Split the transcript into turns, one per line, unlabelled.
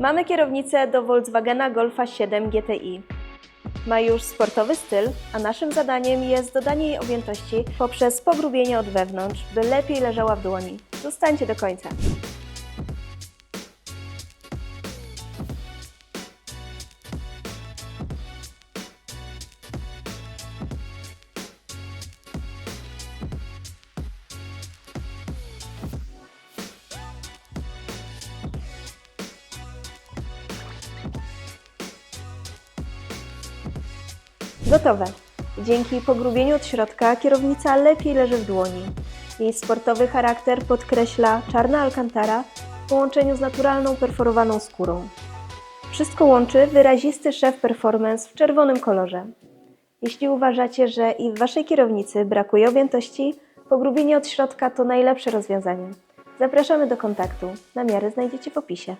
Mamy kierownicę do Volkswagena Golfa 7 GTI. Ma już sportowy styl, a naszym zadaniem jest dodanie jej objętości poprzez pogrubienie od wewnątrz, by lepiej leżała w dłoni. Zostańcie do końca. Gotowe. Dzięki pogrubieniu od środka kierownica lepiej leży w dłoni. Jej sportowy charakter podkreśla czarna alcantara w połączeniu z naturalną perforowaną skórą. Wszystko łączy wyrazisty szef performance w czerwonym kolorze. Jeśli uważacie, że i w Waszej kierownicy brakuje objętości, pogrubienie od środka to najlepsze rozwiązanie. Zapraszamy do kontaktu. Namiary znajdziecie w opisie.